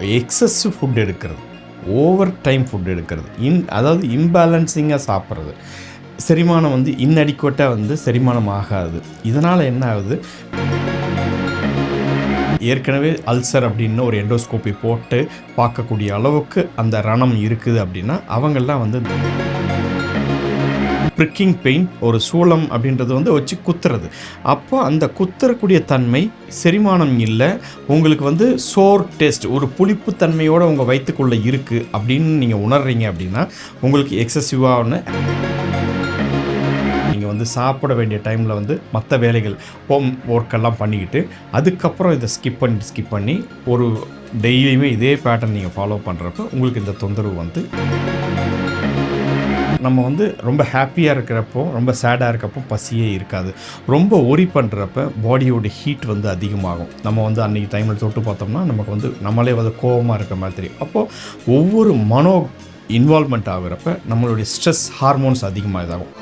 XS food எடுக்கிறது. Over time food எடுக்கிறது. In அதாவது இம்பேலன்சிங்காக சாப்பிட்றது. செரிமானம் வந்து இன்னடிக்குவட்டாக வந்து செரிமானம் ஆகாது. இதனால் என்ன ஆகுது? ஏற்கனவே அல்சர் அப்படின்னு ஒரு எண்டோஸ்கோப்பி போட்டு பார்க்கக்கூடிய அளவுக்கு அந்த ரணம் இருக்குது அப்படின்னா அவங்கெல்லாம் வந்து ப்ரிக்கிங் பெயின் ஒரு சூளம் அப்படின்றது வந்து வச்சு குத்துறது. அப்போ அந்த குத்துறக்கூடிய தன்மை செரிமானம் இல்லை. உங்களுக்கு வந்து சோர் டேஸ்ட் ஒரு புளிப்பு தன்மையோடு உங்கள் வயிற்றுக்குள்ளே இருக்குது அப்படின்னு நீங்கள் உணர்றீங்க அப்படின்னா உங்களுக்கு எக்ஸசிவான நீங்கள் வந்து சாப்பிட வேண்டிய டைமில் வந்து மற்ற வேலைகள் ஹோம் ஒர்க்கெல்லாம் பண்ணிக்கிட்டு அதுக்கப்புறம் இதை ஸ்கிப் பண்ணி ஸ்கிப் பண்ணி ஒரு டெய்லியுமே இதே பேட்டர்ன் நீங்கள் ஃபாலோ பண்ணுறப்ப உங்களுக்கு இந்த தொந்தரவு வந்து நம்ம வந்து ரொம்ப ஹாப்பியாக இருக்கிறப்போ ரொம்ப சேடாக இருக்கப்போ பசியே இருக்காது. ரொம்ப ஒரி பண்ணுறப்ப பாடியோட ஹீட் வந்து அதிகமாகும். நம்ம வந்து அன்றைக்கி டைமில் தொட்டு பார்த்தோம்னா நமக்கு வந்து நம்மளே வந்து கோபமாக இருக்க மாதிரி தெரியும். அப்போது ஒவ்வொரு மனோ இன்வால்மெண்ட் ஆகுறப்ப நம்மளுடைய ஸ்ட்ரெஸ் ஹார்மோன்ஸ் அதிகமாக இதாகும்.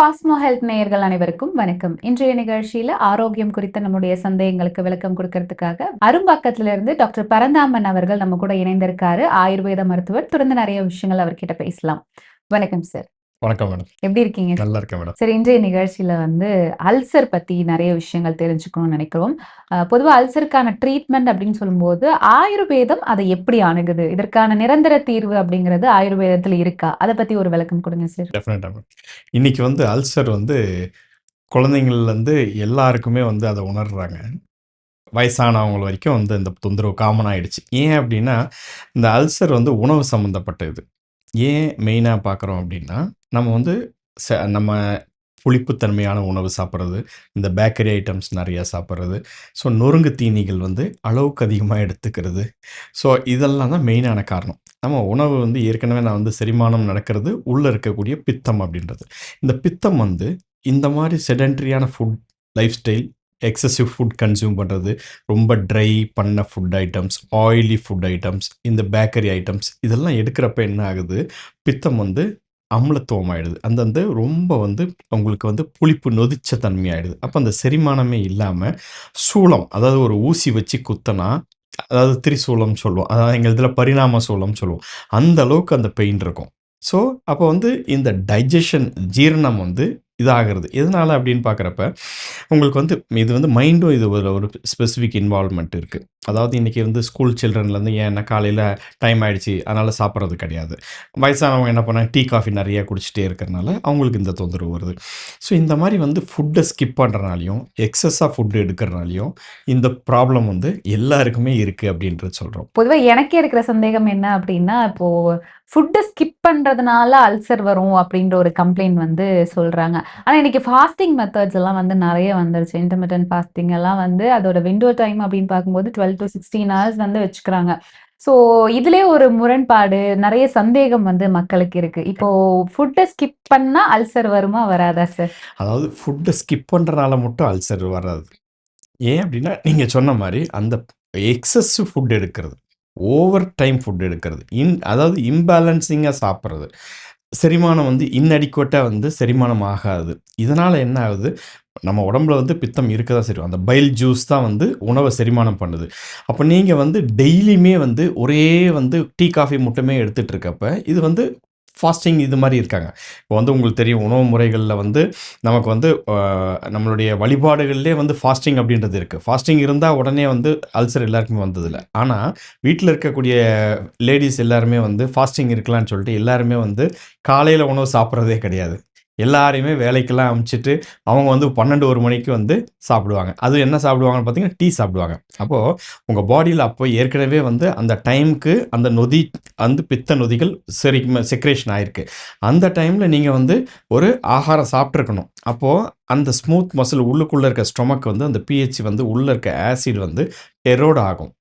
காஸ்மோ ஹெல்த் நேயர்கள் அனைவருக்கும் வணக்கம். இன்றைய நிகழ்ச்சியில ஆரோக்கியம் குறித்த நம்முடைய சந்தேகங்களுக்கு விளக்கம் கொடுக்கறதுக்காக அரும்பாக்கத்துல இருந்து டாக்டர் பரந்தாமன் அவர்கள் நம்ம கூட இணைந்திருக்காரு. ஆயுர்வேத மருத்துவர். தொடர்ந்து நிறைய விஷயங்கள் அவர்கிட்ட பேசலாம். வணக்கம் சார். வணக்கம் மேடம் எப்படி இருக்கீங்க? நல்லா இருக்கேன் மேடம் சரி இன்றைய நிகழ்ச்சியில வந்து அல்சர் பத்தி நிறைய விஷயங்கள் தெரிஞ்சுக்கணும்னு நினைக்கிறோம். அஹ் பொதுவா அல்சருக்கான ட்ரீட்மெண்ட் அப்படின்னு சொல்லும்போது ஆயுர்வேதம் அதை எப்படி அணுகுது? இதற்கான நிரந்தர தீர்வு அப்படிங்கிறது ஆயுர்வேதத்துல இருக்கா? அதை பத்தி ஒரு விளக்கம் கொடுங்க சார் டெஃபினட்டாக மேடம் இன்றைக்கி வந்து அல்சர் வந்து குழந்தைங்கள்லேருந்து எல்லாருக்குமே வந்து அதை உணர்றாங்க. வயசானவங்க வரைக்கும் வந்து இந்த தொந்தரவு காமன் ஆயிடுச்சு. ஏன் அப்படின்னா இந்த அல்சர் வந்து உணவு சம்மந்தப்பட்டது ஏன் மெயினாக பார்க்குறோம் அப்படின்னா நம்ம வந்து ச நம்ம புளிப்புத்தன்மையான உணவு சாப்பிட்றது இந்த பேக்கரி ஐட்டம்ஸ் நிறையா சாப்பிட்றது. ஸோ நொறுங்கு தீனிகள் வந்து அளவுக்கு அதிகமாக எடுத்துக்கிறது. ஸோ இதெல்லாம் தான் மெயினான காரணம். நம்ம உணவு வந்து ஏற்கனவே நான் வந்து செரிமானம் நடக்கிறது உள்ளே இருக்கக்கூடிய பித்தம் அப்படின்றது. இந்த பித்தம் வந்து இந்த மாதிரி செடன்ட்ரியான food lifestyle excessive food consume பண்ணுறது ரொம்ப ட்ரை பண்ண food items oily food items இந்த பேக்கரி ஐட்டம்ஸ் இதெல்லாம் எடுக்கிறப்ப என்ன ஆகுது? பித்தம் வந்து அம்லத்துவம் ஆயிடுது அந்தந்த ரொம்ப வந்து அவங்களுக்கு வந்து புளிப்பு நொதிச்ச தன்மை ஆயிடுது அப்போ அந்த செரிமானமே இல்லாமல் சூளம் அதாவது ஒரு ஊசி வச்சு குத்தனா அதாவது திரிசூலம் சொல்லுவோம் அதாவது எங்கள் இதில் பரிணாம சூளம் சொல்லுவோம் அந்த அளவுக்கு அந்த பெயின் இருக்கும். ஸோ அப்போ வந்து இந்த டைஜஷன் ஜீரணம் வந்து இதாகிறது. எதனால் அப்படின்னு பார்க்குறப்ப உங்களுக்கு வந்து இது வந்து மைண்டும் இது ஒரு ஒரு ஸ்பெசிஃபிக் இன்வால்மெண்ட் இருக்குது அதாவது இன்றைக்கி வந்து ஸ்கூல் சில்ட்ரன்லேருந்து ஏன்னா காலையில் டைம் ஆகிடுச்சி அதனால் சாப்பிட்றது கிடையாது. வயசானவங்க என்ன பண்ணாங்க டீ காஃபி நிறைய குடிச்சிட்டே இருக்கிறனால அவங்களுக்கு இந்த தொந்தரவு வருது. ஸோ இந்த மாதிரி வந்து ஃபுட்டை ஸ்கிப் பண்ணுறனாலையும் எக்ஸஸாக ஃபுட்டு எடுக்கிறனாலையும் இந்த ப்ராப்ளம் வந்து எல்லாருக்குமே இருக்குது அப்படின்றது சொல்கிறோம் பொதுவாக எனக்கே இருக்கிற சந்தேகம் என்ன அப்படின்னா இப்போது ஃபுட்டை ஸ்கிப் பண்ணுறதுனால அல்சர் வரும் அப்படின்ற ஒரு கம்ப்ளைண்ட் வந்து சொல்கிறாங்க ஆனா இன்னைக்கு ஃபாஸ்டிங் மெத்தட்ஸ் எல்லாம் வந்து நிறைய வந்துருச்சு. இன்டர்மீடியன் ஃபாஸ்டிங் எல்லாம் வந்து அதோட விண்டோ டைம் அப்படின்னு பார்க்கும்போது டுவெல் டு சிக்ஸ்டீன் ஹவர்ஸ் வந்து வச்சுக்கிறாங்க. ஸோ இதுலயே ஒரு முரண்பாடு நிறைய சந்தேகம் வந்து மக்களுக்கு இருக்கு. இப்போ ஃபுட்டை ஸ்கிப் பண்ணா அல்சர் வருமா வராதா சார் அதாவது ஃபுட்டை ஸ்கிப் பண்ணுறனால மட்டும் அல்சர் வராது. ஏன் அப்படின்னா நீங்கள் சொன்ன மாதிரி அந்த எக்ஸஸ்ஸு ஃபுட் எடுக்கிறது ஓவர் டைம் ஃபுட் எடுக்கிறது இன் அதாவது இம்பேலன்சிங்காக சாப்பிட்றது. செரிமானம் வந்து இன்னடிக்குவட்டாக வந்து செரிமானம் ஆகாது. இதனால் என்ன ஆகுது? நம்ம உடம்புல வந்து பித்தம் இருக்க தான் சரி அந்த பைல் ஜூஸ் தான் வந்து உணவை செரிமானம் பண்ணுது. அப்போ நீங்கள் வந்து டெய்லியுமே வந்து ஒரே வந்து டீ காஃபி மட்டுமே எடுத்துகிட்டு இருக்கப்ப இது வந்து ஃபாஸ்டிங் இது மாதிரி இருக்காங்க. இப்போ வந்து உங்களுக்கு தெரியும் உணவு முறைகளில் வந்து நமக்கு வந்து நம்மளுடைய வழிபாடுகள்லேயே வந்து ஃபாஸ்டிங் அப்படின்றது இருக்குது ஃபாஸ்டிங் இருந்தால் உடனே வந்து அல்சர் எல்லாருக்குமே வந்ததில்ல. ஆனால் வீட்டில் இருக்கக்கூடிய லேடிஸ் எல்லாருமே வந்து ஃபாஸ்டிங் இருக்கலாம்னு சொல்லிட்டு எல்லாருமே வந்து காலையில் உணவு சாப்பிட்றதே கிடையாது. எல்லாரையுமே வேலைக்கெல்லாம் அமுச்சிட்டு அவங்க வந்து பன்னெண்டு ஒரு மணிக்கு வந்து சாப்பிடுவாங்க. அது என்ன சாப்பிடுவாங்கன்னு பார்த்தீங்கன்னா டீ சாப்பிடுவாங்க. அப்போது உங்கள் பாடியில் அப்போ ஏற்கனவே வந்து அந்த டைமுக்கு அந்த நொதி வந்து பித்த நொதிகள் செரி செக்ரேஷன் ஆயிருக்கு. அந்த டைமில் நீங்கள் வந்து ஒரு ஆகாரம் சாப்பிட்ருக்கணும் அப்போது அந்த ஸ்மூத் மசில் உள்ளுக்குள்ளே இருக்க ஸ்டொமக் வந்து அந்த பிஹெச் வந்து உள்ளே இருக்க ஆசிட் வந்து எரோட் ஆகும்.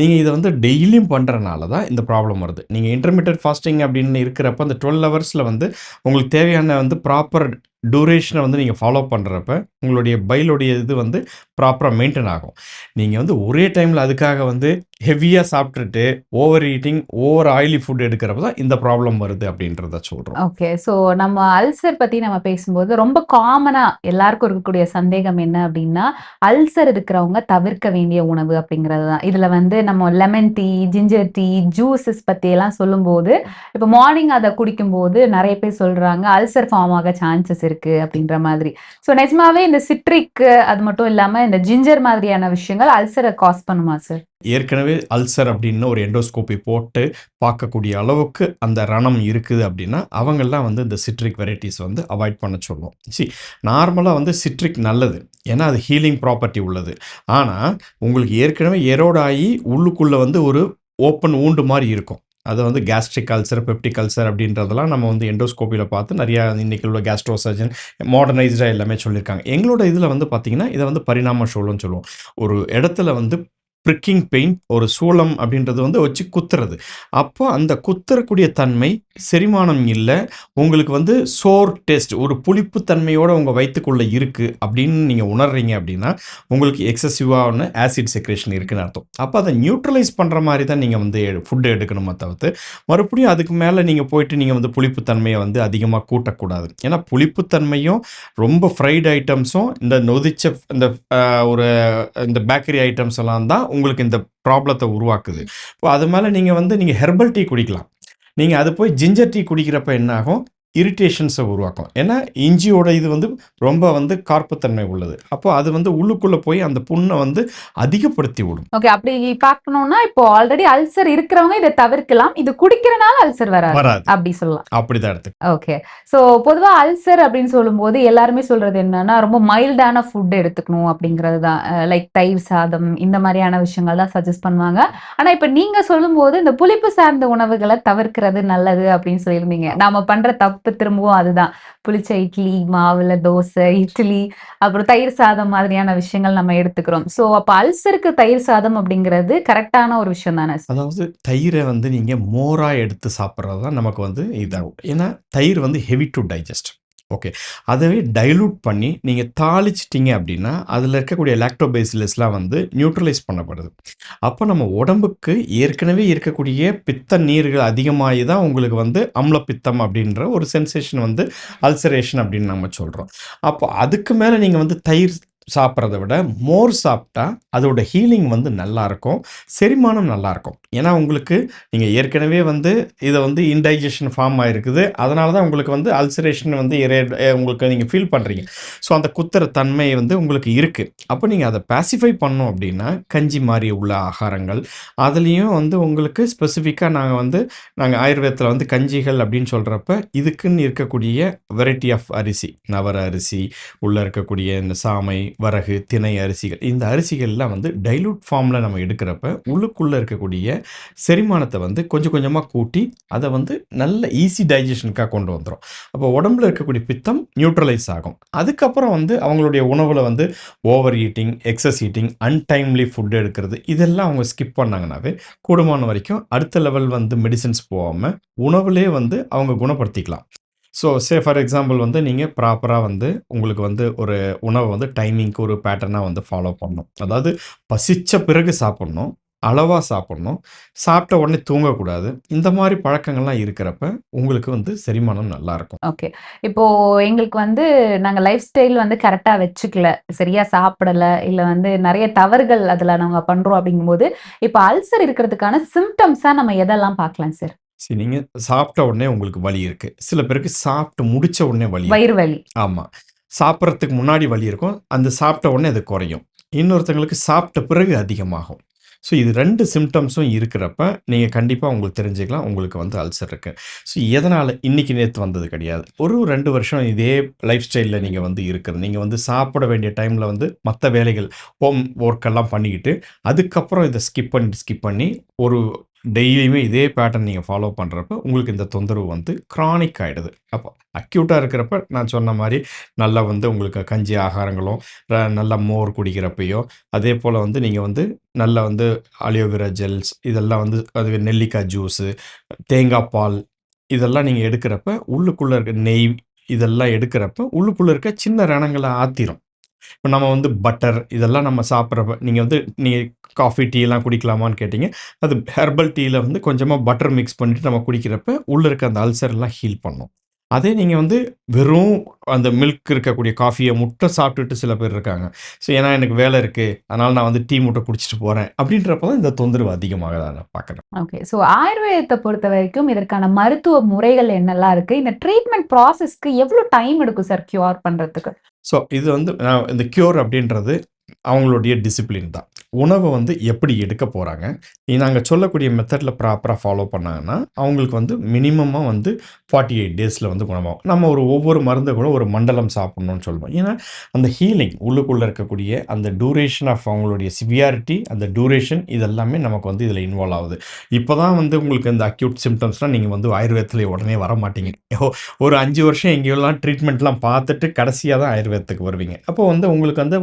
நீங்கள் இதை வந்து டெய்லியும் பண்ணுறனால தான் இந்த ப்ராப்ளம் வருது. நீங்கள் இன்டர்மீடியட் ஃபாஸ்டிங் அப்படின்னு இருக்கிறப்ப, அந்த டுவெல் ஹவர்ஸில் வந்து உங்களுக்கு தேவையான வந்து ப்ராப்பர் டூரேஷனை வந்து நீங்கள் ஃபாலோ பண்ணுறப்ப உங்களுடைய பைலுடைய இது வந்து ப்ராப்பராக மெயின்டெயின் ஆகும். நீங்கள் வந்து ஒரே டைமில் அதுக்காக வந்து ஹெவியாக சாப்பிட்டுட்டு, over eating, over oily food எடுக்கிறப்ப தான் இந்த ப்ராப்ளம் வருது அப்படின்றத சொல்கிறோம் ஓகே. ஸோ நம்ம அல்சர் பற்றி நம்ம பேசும்போது, ரொம்ப காமனாக எல்லாருக்கும் இருக்கக்கூடிய சந்தேகம் என்ன அப்படின்னா, அல்சர் இருக்கிறவங்க தவிர்க்க வேண்டிய உணவு அப்படிங்கிறது தான். இதில் வந்து நம்ம lemon tea, ginger tea, juices பற்றியெல்லாம் சொல்லும்போது, இப்போ மார்னிங் அதை குடிக்கும்போது நிறைய பேர் சொல்றாங்க, அல்சர் ஃபார்ம் ஆக சான்சஸ் இருக்கு அப்படின்ற மாதிரி. ஸோ நிஜமாவே இந்த சிட்ரிக் அது மட்டும் இல்லாம, இந்த ஜிஞ்சர் மாதிரியான விஷயங்கள் அல்சரை காஸ் பண்ணுமா சார்? ஏற்கனவே அல்சர் அப்படின்னு ஒரு எண்டோஸ்கோப்பி போட்டு பார்க்கக்கூடிய அளவுக்கு அந்த ரணம் இருக்குது அப்படின்னா, அவங்கெல்லாம் வந்து இந்த சிட்ரிக் வெரைட்டிஸ் வந்து அவாய்ட் பண்ண சொல்லுவோம். சி நார்மலாக வந்து சிட்ரிக் நல்லது. ஏன்னா, அது ஹீலிங் ப்ராப்பர்ட்டி உள்ளது. ஆனால் உங்களுக்கு ஏற்கனவே எரோடாகி உள்ளுக்குள்ளே வந்து ஒரு ஓப்பன் ஊண்டு மாதிரி இருக்கும். அது வந்து கேஸ்ட்ரிக் அல்சர், பெப்டிக் அல்சர் அப்படின்றதெல்லாம் நம்ம வந்து எண்டோஸ்கோப்பியில் பார்த்து நிறையா இன்றைக்கி உள்ள கேஸ்ட்ரோசர்ஜன் மாடர்னைஸ்டாக எல்லாமே சொல்லியிருக்காங்க. எங்களோட இதில் வந்து பார்த்திங்கன்னா இதை வந்து பரிணாம சூழல்னு சொல்லுவோம். ஒரு இடத்துல வந்து பிரிக்கிங் பெயின் ஒரு சூளம் அப்படின்றது வந்து வச்சு குத்துறது. அப்போ அந்த குத்துறக்கூடிய தன்மை செரிமானம் இல்லை உங்களுக்கு வந்து சோர் டேஸ்ட் ஒரு புளிப்பு தன்மையோடு உங்கள் வயிற்றுக்குள்ளே இருக்குது அப்படின்னு நீங்கள் உணர்றீங்க அப்படின்னா, உங்களுக்கு எக்ஸசிவான ஆசிட் செக்ரேஷன் இருக்குன்னு அர்த்தம். அப்போ அதை நியூட்ரலைஸ் பண்ணுற மாதிரி தான் நீங்கள் வந்து ஃபுட்டு எடுக்கணுமா தவிர்த்து, மறுபடியும் அதுக்கு மேலே நீங்கள் போயிட்டு நீங்கள் வந்து புளிப்பு தன்மையை வந்து அதிகமாக கூட்டக்கூடாது. ஏன்னா, புளிப்பு தன்மையும், ரொம்ப ஃப்ரைட் ஐட்டம்ஸும், இந்த நொதிச்ச இந்த ஒரு இந்த பேக்கரி ஐட்டம்ஸ் எல்லாம் தான் உங்களுக்கு இந்த ப்ராப்ளத்தை உருவாக்குது. இப்போ அது மேல நீங்க வந்து நீங்க ஹெர்பல் டீ குடிக்கலாம். நீங்க அது போய் ஜிஞ்சர் டீ குடிக்கிறப்ப என்ன ஆகும்? இரிட்டேஷன்ஸ உருவாக்கும். ஏன்னா, இஞ்சியோட இது வந்து ரொம்ப வந்து கார்ப்புத்தன்மை உள்ளது. அப்போ அது வந்து உள்ளுக்குள்ள போய் அந்த புண்ண வந்து அதிகப்படுத்தி விடும். ஓகே. அப்படி பார்க்கணும்னா, இப்போ ஆல்ரெடி அல்சர் இருக்கிறவங்க இத தவிர்க்கலாம். இது குடிக்கிறனால அல்சர் வராது. வராது. அப்படி சொல்லலாம். அப்படிதான் எடுத்துக்கணும். ஓகே. ஸோ பொதுவா அல்சர் அப்படின்னு சொல்லும்போது எல்லாருமே சொல்றது என்னன்னா, ரொம்ப மைல்டான ஃபுட் எடுத்துக்கணும் அப்படிங்கிறது தான். லைக் தயிர் சாதம் இந்த மாரியான விஷயங்கள் தான் சஜெஸ்ட் பண்ணுவாங்க. ஆனா, இப்ப நீங்க சொல்லும்போது இந்த புளிப்பு சார்ந்த உணவுகள தவிர்க்கிறது நல்லது அப்படின்னு சொல்லியிருந்தீங்க. நாம பண்ற தப்பு திரும்பவும் அதுதான். புளிச்ச இட்லி, மாவுல தோசை, இட்லி, அப்புறம் தயிர் சாதம் மாதிரியான விஷயங்கள் நம்ம எடுத்துக்கிறோம். ஸோ அப்போ அல்சருக்கு தயிர் சாதம் அப்படிங்கிறது கரெக்டான ஒரு விஷயம் தானே அதாவது தயிரை வந்து நீங்கள் மோராக எடுத்து சாப்பிட்றது தான் நமக்கு வந்து இதாகும். ஏன்னா, தயிர் வந்து ஹெவி டு டைஜெஸ்ட். ஓகே. அதவே டைலூட் பண்ணி நீங்கள் தாளிச்சிட்டிங்க அப்படின்னா, அதில் இருக்கக்கூடிய லாக்டோபேசிலஸ்லாம் வந்து நியூட்ரலைஸ் பண்ணப்படுது. அப்போ நம்ம உடம்புக்கு ஏற்கனவே இருக்கக்கூடிய பித்த நீர்கள் அதிகமாகி தான் உங்களுக்கு வந்து அம்லப்பித்தம் அப்படின்ற ஒரு சென்சேஷன் வந்து அல்சரேஷன் அப்படின்னு நம்ம சொல்கிறோம் அப்போ அதுக்கு மேலே நீங்கள் வந்து தயிர் சாப்பிட்றத விட, மோர் சாப்பிட்டா அதோட ஹீலிங் வந்து நல்லாயிருக்கும் செரிமானம் நல்லாயிருக்கும் ஏன்னா, உங்களுக்கு நீங்கள் ஏற்கனவே வந்து இதை வந்து இன்டைஜஷன் ஃபார்ம் ஆகிருக்குது அதனால தான் உங்களுக்கு வந்து அல்சரேஷன் வந்து உங்களுக்கு நீங்கள் ஃபீல் பண்ணுறீங்க ஸோ அந்த குத்துற தன்மை வந்து உங்களுக்கு இருக்குது அப்போ நீங்கள் அதை பேசிஃபை பண்ணோம் அப்படின்னா, கஞ்சி மாதிரி உள்ள ஆகாரங்கள், அதுலேயும் வந்து உங்களுக்கு ஸ்பெசிஃபிக்காக நாங்கள் வந்து நாங்கள் ஆயுர்வேதத்தில் வந்து கஞ்சிகள் அப்படின்னு சொல்கிறப்ப இதுக்குன்னு இருக்கக்கூடிய வெரைட்டி ஆஃப் அரிசி, நவர அரிசி, உள்ளே இருக்கக்கூடிய இந்த சாமை, வரகு, திணை அரிசிகள். இந்த அரிசிகள்லாம் வந்து டைலூட் ஃபார்மில் நம்ம எடுக்கிறப்ப, உள்ளுக்குள்ளே இருக்கக்கூடிய செரிமானத்தை வந்து கொஞ்சம் கொஞ்சமாக கூட்டி, அதை வந்து நல்ல ஈஸி டைஜஷனுக்காக கொண்டு வந்துடும் அப்போ உடம்புல இருக்கக்கூடிய பித்தம் நியூட்ரலைஸ் ஆகும். அதுக்கப்புறம் வந்து அவங்களுடைய உணவில் வந்து over eating, excess eating, untimely food எடுக்கிறது, இதெல்லாம் அவங்க ஸ்கிப் பண்ணாங்கனாவே, கூடுமான வரைக்கும் அடுத்த லெவல் வந்து மெடிசன்ஸ் போகாமல் உணவுலேயே வந்து அவங்க குணப்படுத்திக்கலாம். ஸோ சே ஃபார் எக்ஸாம்பிள் வந்து நீங்கள் ப்ராப்பராக வந்து உங்களுக்கு வந்து ஒரு உணவை வந்து டைமிங்க்கு ஒரு பேட்டர்னாக வந்து ஃபாலோ பண்ணணும். அதாவது பசித்த பிறகு சாப்பிட்ணும் அளவாக சாப்பிட்ணும் சாப்பிட்ட உடனே தூங்கக்கூடாது. இந்த மாதிரி பழக்கங்கள்லாம் இருக்கிறப்ப, உங்களுக்கு வந்து செரிமானம் நல்லாருக்கும். ஓகே. இப்போ எங்களுக்கு வந்து நாங்கள் லைஃப் ஸ்டைல் வந்து கரெக்டாக வச்சுக்கல. சரியா சாப்பிடலை இல்லை வந்து நிறைய தவறுகள் அதில் நாங்கள் பண்ணுறோம் அப்படிங்கும்போது, இப்போ அல்சர் இருக்கிறதுக்கான சிம்டம்ஸாக நம்ம எதெல்லாம் பார்க்கலாம் சார்? சரி நீங்க சாப்பிட்ட உடனே உங்களுக்கு வலி இருக்கு. சில பேருக்கு சாப்பிட்டு முடிச்ச உடனே வலி. வயிறு வலி. ஆமா. சாப்பிடுறதுக்கு முன்னாடி வலி இருக்கும். அந்த சாப்பிட்ட உடனே அது குறையும். இன்னொருத்தங்களுக்கு சாப்பிட்ட பிறகு அதிகமாகும். ஸோ இது 2 சிம்ப்டம்ஸும் இருக்கிறப்ப, நீங்க கண்டிப்பா உங்களுக்கு தெரிஞ்சுக்கலாம், உங்களுக்கு வந்து அல்சர் இருக்கு. ஸோ எதனால? இன்னைக்கு நேத்து வந்தது கிடையாது. ஒரு 2 வருஷம் இதே லைஃப் ஸ்டைல்ல நீங்க வந்து இருக்கிறது. நீங்க வந்து சாப்பிட வேண்டிய டைம்ல வந்து மத்த வேலைகள், ஹோம் ஒர்க் எல்லாம் பண்ணிக்கிட்டு, அதுக்கப்புறம் இத ஸ்கிப் பண்ணிட்டு, ஸ்கிப் பண்ணி ஒரு டெய்லியுமே இதே பேட்டர்ன் நீங்கள் ஃபாலோ பண்ணுறப்ப உங்களுக்கு இந்த தொந்தரவு வந்து க்ரானிக் ஆகிடுது அப்போ அக்யூட்டாக இருக்கிறப்ப நான் சொன்ன மாதிரி நல்லா வந்து உங்களுக்கு கஞ்சி ஆகாரங்களும் நல்லா மோர் குடிக்கிறப்பையோ அதே போல் வந்து நீங்கள் வந்து நல்லா வந்து அலியோவேரா ஜெல்ஸ் இதெல்லாம் வந்து அது நெல்லிக்காய் ஜூஸு தேங்காய் பால் இதெல்லாம் நீங்கள் எடுக்கிறப்ப உள்ளுக்குள்ளே இருக்க நெய் இதெல்லாம் எடுக்கிறப்ப உள்ளுக்குள்ளே இருக்க சின்ன ரணங்களை ஆத்திரும். இப்போ நம்ம வந்து பட்டர் இதெல்லாம் நம்ம சாப்பிட்றப்ப நீங்கள் வந்து நீங்கள் காஃபி டீலாம் குடிக்கலாமான்னு கேட்டிங்க. அது ஹெர்பல் டீயில் வந்து கொஞ்சமாக பட்டர் மிக்ஸ் பண்ணிட்டு நம்ம குடிக்கிறப்ப உள்ளே இருக்க அந்த அல்சர் எல்லாம் ஹீல் பண்ணும். அதே நீங்கள் வந்து வெறும் அந்த மில்க் இருக்கக்கூடிய காஃபியை முட்டை சாப்பிட்டுட்டு சில பேர் இருக்காங்க. ஸோ ஏன்னா எனக்கு வேலை இருக்குது அதனால் நான் வந்து டீ முட்டை குடிச்சிட்டு போகிறேன் அப்படின்றப்ப தான் இந்த தொந்தரவு அதிகமாக நான் பார்க்குறேன். ஓகே ஸோ ஆயுர்வேதத்தை பொறுத்த வரைக்கும் இதற்கான மருத்துவ முறைகள் என்னெல்லாம் இருக்கு? இந்த ட்ரீட்மெண்ட் ப்ராசஸ்க்கு எவ்வளோ டைம் எடுக்கும் சார் கியூர் பண்றதுக்கு? ஸோ இது வந்து நான் இந்த க்யூர் அப்படின்றது அவங்களுடைய டிசிப்ளின் தான். உணவை வந்து எப்படி எடுக்க போகிறாங்க நாங்கள் சொல்லக்கூடிய மெத்தடில் ப்ராப்பராக ஃபாலோ பண்ணாங்கன்னா அவங்களுக்கு வந்து மினிமமாக வந்து ஃபார்ட்டி எயிட் டேஸில் வந்து குணமாகும். நம்ம ஒரு ஒவ்வொரு மருந்தை கூட ஒரு மண்டலம் சாப்பிட்ணுன்னு சொல்லுவோம் ஏன்னா அந்த ஹீலிங் உள்ளுக்குள்ளே இருக்கக்கூடிய அந்த டூரேஷன் ஆஃப் அவங்களுடைய சிவியாரிட்டி அந்த டூரேஷன் இதெல்லாமே நமக்கு வந்து இதில் இன்வால்வ் ஆகுது. இப்போ தான் வந்து உங்களுக்கு இந்த அக்யூட் சிம்டம்ஸ்லாம் நீங்கள் வந்து ஆயுர்வேதத்தில் உடனே வர மாட்டீங்க. ஒரு அஞ்சு வருஷம் எங்கேயெல்லாம் ட்ரீட்மெண்ட்லாம் பார்த்துட்டு கடைசியாக தான் ஆயுர்வேதத்துக்கு வருவீங்க. அப்போ வந்து உங்களுக்கு வந்து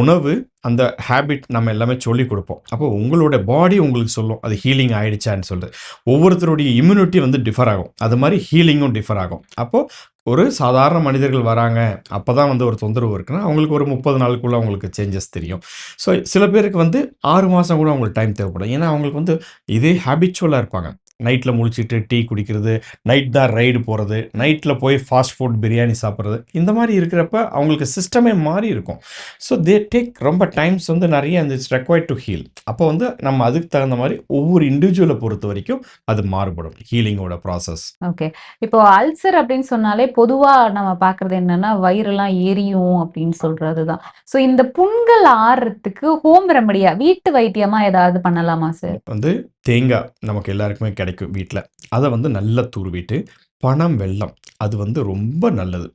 உணவு அந்த ஹேபிட் நம்ம எல்லாமே சொல்லி கொடுப்போம். அப்போ உங்களோட பாடி உங்களுக்கு சொல்லும். அது ஹீலிங் ஆயிடுச்சான்னு சொல்லிட்டு. ஒவ்வொருத்தருடைய இம்யூனிட்டி வந்து டிஃபர் ஆகும். அது மாதிரி ஹீலிங்கும் டிஃபர் ஆகும். அப்போது ஒரு சாதாரண மனிதர்கள் வராங்க. அப்போ தான் வந்து ஒரு தொந்தரவு இருக்குன்னா அவங்களுக்கு ஒரு முப்பது நாளுக்குள்ளே அவங்களுக்கு சேஞ்சஸ் தெரியும். ஸோ சில பேருக்கு வந்து ஆறு மாதம் கூட அவங்களுக்கு டைம் தேவைப்படும். ஏன்னா அவங்களுக்கு வந்து இதே ஹேபிச்சுவலாக இருப்பாங்க. நைட்டில் முழிச்சிட்டு டீ குடிக்கிறது நைட் தான் ரைடு போகிறது நைட்டில் போய் ஃபாஸ்ட் ஃபுட் பிரியாணி சாப்பிட்றது இந்த மாதிரி இருக்கிறப்ப அவங்களுக்கு சிஸ்டமே மாறி இருக்கும். ஸோ தே டேக் ரொம்ப டைம்ஸ் வந்து நிறைய அந்த இட்ஸ் ரெக்வயர்ட் டு ஹீல் அப்போ வந்து நம்ம அதுக்கு தகுந்த மாதிரி ஒவ்வொரு இண்டிவிஜுவலை பொறுத்த வரைக்கும் அது மாறுபடும் ஹீலிங்கோட ப்ராசஸ் ஓகே இப்போ அல்சர் அப்படின்னு சொன்னாலே பொதுவா நம்ம பார்க்கிறது என்னன்னா வயிறெல்லாம் எரியும் அப்படின்னு சொல்றது தான் ஸோ இந்த புண்கள் ஆறுறதுக்கு ஹோம் ரெமடியா வீட்டு வைத்தியமா ஏதாவது பண்ணலாமா சார் வந்து தேங்காய் நமக்கு எல்லாருக்குமே கிடைக்கும் வீட்டில் அதை வந்து நல்லா துருவிட்டு பனம் வெல்லம் அது வந்து ரொம்ப நல்லது.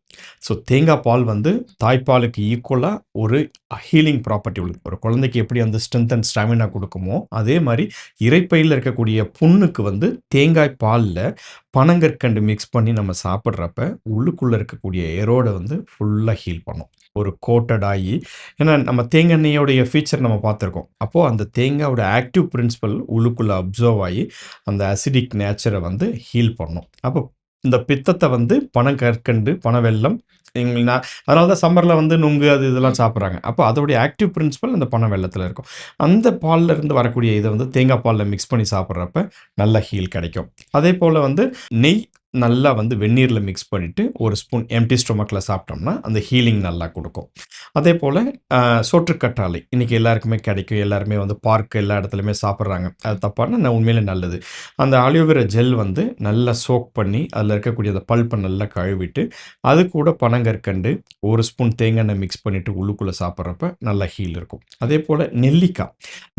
ஸோ தேங்காய் பால் வந்து தாய்ப்பாலுக்கு ஈக்குவலாக ஒரு ஹீலிங் ப்ராப்பர்ட்டி உள்ளது. ஒரு குழந்தைக்கு எப்படி அந்த ஸ்ட்ரென்த் அண்ட் ஸ்டாமினா கொடுக்குமோ அதே மாதிரி இறைப்பையில் இருக்கக்கூடிய புண்ணுக்கு வந்து தேங்காய் பாலில் பனங்கற்கண்டு மிக்ஸ் பண்ணி நம்ம சாப்பிட்றப்ப உள்ளுக்குள்ளே இருக்கக்கூடிய எரோடை வந்து ஃபுல்லாக ஹீல் பண்ணும். ஒரு கோட்டட் ஆகி ஏன்னா நம்ம தேங்காய் ஃபீச்சர் நம்ம பார்த்துருக்கோம். அப்போது அந்த தேங்காயோட ஆக்டிவ் பிரின்சிபல் உள்ளுக்குள்ளே அப்சர்வ் ஆகி அந்த அசிடிக் நேச்சரை வந்து ஹீல் பண்ணும். அப்போ இந்த பித்தத்தை வந்து பனங்கற்கண்டு பனவெல்லம் எங்க நான் அதனால தான் சம்மரில் வந்து நுங்கு அது இதெல்லாம் சாப்பிட்றாங்க. அப்போ அதோடைய ஆக்டிவ் பிரின்சிபல் அந்த பண வெள்ளத்தில் இருக்கும். அந்த பாலில் இருந்து வரக்கூடிய இதை வந்து தேங்காய் பாலில் மிக்ஸ் பண்ணி சாப்பிட்றப்ப நல்ல ஹீல் கிடைக்கும். அதே போல் வந்து நெய் நல்லா வந்து வெந்நீரில் மிக்ஸ் பண்ணிவிட்டு ஒரு ஸ்பூன் எம்டி ஸ்டொமக்கில் சாப்பிட்டோம்னா அந்த ஹீலிங் நல்லா கொடுக்கும். அதே போல் சோற்றுக்கற்றாழை இன்றைக்கி எல்லாருக்குமே கிடைக்கும். எல்லாருமே வந்து பார்க் எல்லா இடத்துலையுமே சாப்பிட்றாங்க. அது தப்பான நான் உண்மையிலே நல்லது. அந்த அலியோவேரா ஜெல் வந்து நல்லா சோக் பண்ணி அதில் இருக்கக்கூடிய அந்த பல்ப்பை நல்லா கழுவிட்டு அது கூட பனங்கற்கண்டு ஒரு ஸ்பூன் தேங்காய் எண்ணெய் மிக்ஸ் பண்ணிவிட்டு உள்ளுக்குள்ளே சாப்பிட்றப்ப நல்லா ஹீல் இருக்கும். அதே போல் நெல்லிக்காய்.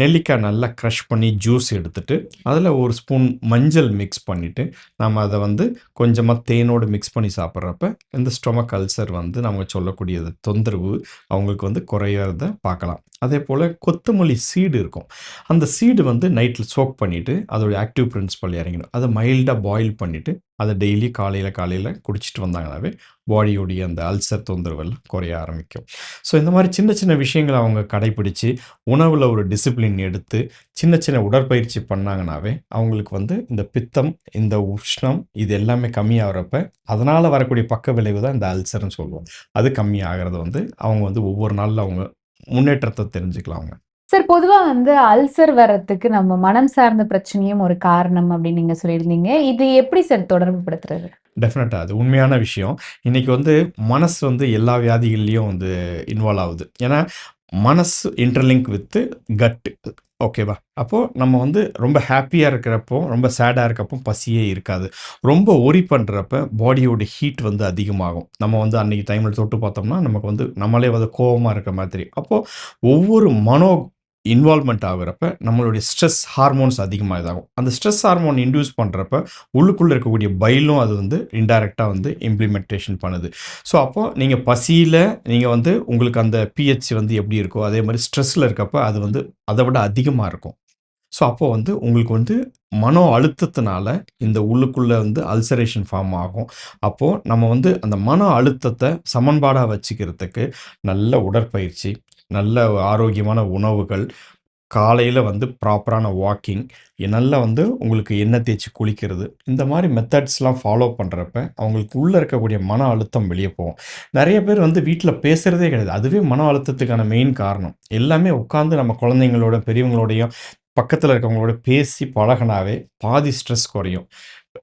நெல்லிக்காய் நல்லா க்ரஷ் பண்ணி ஜூஸ் எடுத்துட்டு அதில் ஒரு ஸ்பூன் மஞ்சள் மிக்ஸ் பண்ணிவிட்டு நம்ம அதை வந்து கொஞ்சமாக தேனோடு மிக்ஸ் பண்ணி சாப்பிட்றப்ப இந்த ஸ்டொமக் அல்சர் வந்து நம்ம சொல்லக்கூடியது தொந்தரவு அவங்களுக்கு வந்து குறையிறத பார்க்கலாம். அதே போல் கொத்தமல்லி சீடு இருக்கும். அந்த சீடு வந்து நைட்டில் சோக் பண்ணிவிட்டு அதோடய ஆக்டிவ் பிரின்சிபல் இறங்கிடும். அதை மைல்டாக பாயில் பண்ணிவிட்டு அதை டெய்லி காலையில் காலையில் குடிச்சிட்டு வந்தாங்கனாவே பாடியோடைய அந்த அல்சர் தொந்தரவுகள் குறைய ஆரம்பிக்கும். ஸோ இந்த மாதிரி சின்ன சின்ன விஷயங்களை அவங்க கடைப்பிடிச்சு உணவில் ஒரு டிசிப்ளின் எடுத்து சின்ன சின்ன உடற்பயிற்சி பண்ணாங்கனாவே அவங்களுக்கு வந்து இந்த பித்தம் இந்த உஷ்ணம் இது எல்லாமே கம்மியாகிறப்ப அதனால் வரக்கூடிய பக்க விளைவு தான் இந்த அல்சர்னு சொல்லுவோம். அது கம்மியாகிறது வந்து அவங்க வந்து ஒவ்வொரு நாளில் அவங்க முன்னேற்றத்தை தெரிஞ்சுக்கலாம் அவங்க சார் பொதுவா வந்து அல்சர் வர்றதுக்கு நம்ம மனம் சார்ந்த பிரச்சனையும் ஒரு காரணம் அப்படின்னு நீங்க சொல்லியிருந்தீங்க. இது எப்படி சார் தொடர்பு படுத்துறது டெஃபினட்டாக அது உண்மையான விஷயம். இன்றைக்கி வந்து மனசு வந்து எல்லா வியாதிகள்லேயும் வந்து இன்வால்வ் ஆகுது. ஏன்னா மனசு இன்டர்லிங்க் வித்து கட்டு ஓகேவா அப்போது நம்ம வந்து ரொம்ப ஹாப்பியாக இருக்கிறப்போ ரொம்ப சேடாக இருக்கப்போ பசியே இருக்காது. ரொம்ப ஒரி பண்ணுறப்ப பாடியோட ஹீட் வந்து அதிகமாகும். நம்ம வந்து அன்றைக்கி டைமில் தொட்டு பார்த்தோம்னா நமக்கு வந்து நம்மளே வந்து கோபமாக இருக்க மாதிரி. அப்போது ஒவ்வொரு மனோ இன்வால்மெண்ட் ஆகுறப்ப நம்மளுடைய ஸ்ட்ரெஸ் ஹார்மோன்ஸ் அதிகமாக இதாகும். அந்த ஸ்ட்ரெஸ் ஹார்மோன் இன்டியூஸ் பண்ணுறப்ப உள்ளுக்குள்ளே இருக்கக்கூடிய பயிலும் அது வந்து இன்டைரக்டாக வந்து இம்ப்ளிமெண்டேஷன் பண்ணுது. ஸோ அப்போது நீங்கள் பசியில் நீங்கள் வந்து உங்களுக்கு அந்த பிஹெச்சி வந்து எப்படி இருக்கோ அதே மாதிரி ஸ்ட்ரெஸ்ஸில் இருக்கப்போ அது வந்து அதை விட அதிகமாக இருக்கும். ஸோ அப்போ வந்து உங்களுக்கு வந்து மன அழுத்தத்தினால இந்த உள்ளுக்குள்ளே வந்து அல்சரேஷன் ஃபார்ம் ஆகும். அப்போது நம்ம வந்து அந்த மன அழுத்தத்தை சமன்பாடாக வச்சுக்கிறதுக்கு நல்ல உடற்பயிற்சி, நல்ல ஆரோக்கியமான உணவுகள், காலையில் வந்து ப்ராப்பரான வாக்கிங், நல்லா வந்து உங்களுக்கு எண்ணெய் தேய்ச்சி குளிக்கிறது, இந்த மாதிரி மெத்தட்ஸ்லாம் ஃபாலோ பண்ணுறப்ப அவங்களுக்கு உள்ளே இருக்கக்கூடிய மன அழுத்தம் வெளியே போகும். நிறைய பேர் வந்து வீட்டில் பேசுகிறதே கிடையாது. அதுவே மன அழுத்தத்துக்கான மெயின் காரணம். எல்லாமே உட்காந்து நம்ம குழந்தைங்களோட, பெரியவங்களோடையும், பக்கத்தில் இருக்கவங்களோட பேசி பழகுனாவே பாதி ஸ்ட்ரெஸ் குறையும்.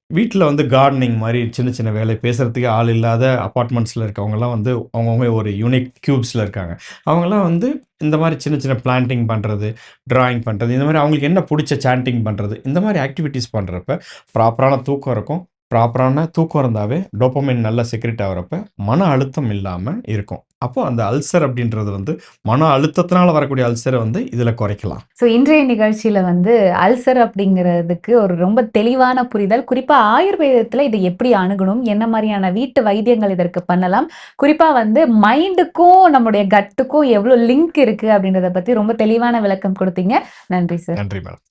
வீட்டில் வந்து கார்டனிங் மாதிரி சின்ன சின்ன வேலை பேசுகிறதுக்கு ஆள் இல்லாத அப்பார்ட்மெண்ட்ஸில் இருக்கவங்கலாம் வந்து அவங்கவுங்க ஒரு யூனிக் க்யூப்ஸில் இருக்காங்க. அவங்கலாம் வந்து இந்த மாதிரி சின்ன சின்ன பிளான்டிங் பண்ணுறது ட்ராயிங் பண்ணுறது இந்த மாதிரி அவங்களுக்கு என்ன பிடிச்ச சாண்டிங் பண்ணுறது இந்த மாதிரி ஆக்டிவிட்டீஸ் பண்ணுறப்ப ப்ராப்பரான தூக்கம் இருக்கும். ப்ராப்பரான தூக்கம் இருந்தாவே டோபமைன் நல்லா செக்ரெட் ஆகிறப்ப மன அழுத்தம் இல்லாமல் இருக்கும். அப்போ அந்த அல்சர் அப்படின்றது வந்து மன அழுத்தத்தினால வரக்கூடிய அல்சர வந்து இதுல குறைக்கலாம். ஸோ இன்றைய நிகழ்ச்சியில வந்து அல்சர் அப்படிங்கிறதுக்கு ஒரு ரொம்ப தெளிவான புரிதல். குறிப்பா ஆயுர்வேதத்தில இத எப்படி அணுகணும்? என்ன மாரியான வீட்டு வைத்தியங்கள் இதற்கு பண்ணலாம்? குறிப்பா வந்து மைண்டுக்கும், நம்முடைய கட்டுக்கும் எவ்வளோ லிங்க் இருக்கு அப்படின்றத பத்தி ரொம்ப தெளிவான விளக்கம் குடுத்தீங்க. நன்றி சார். நன்றி மேடம்.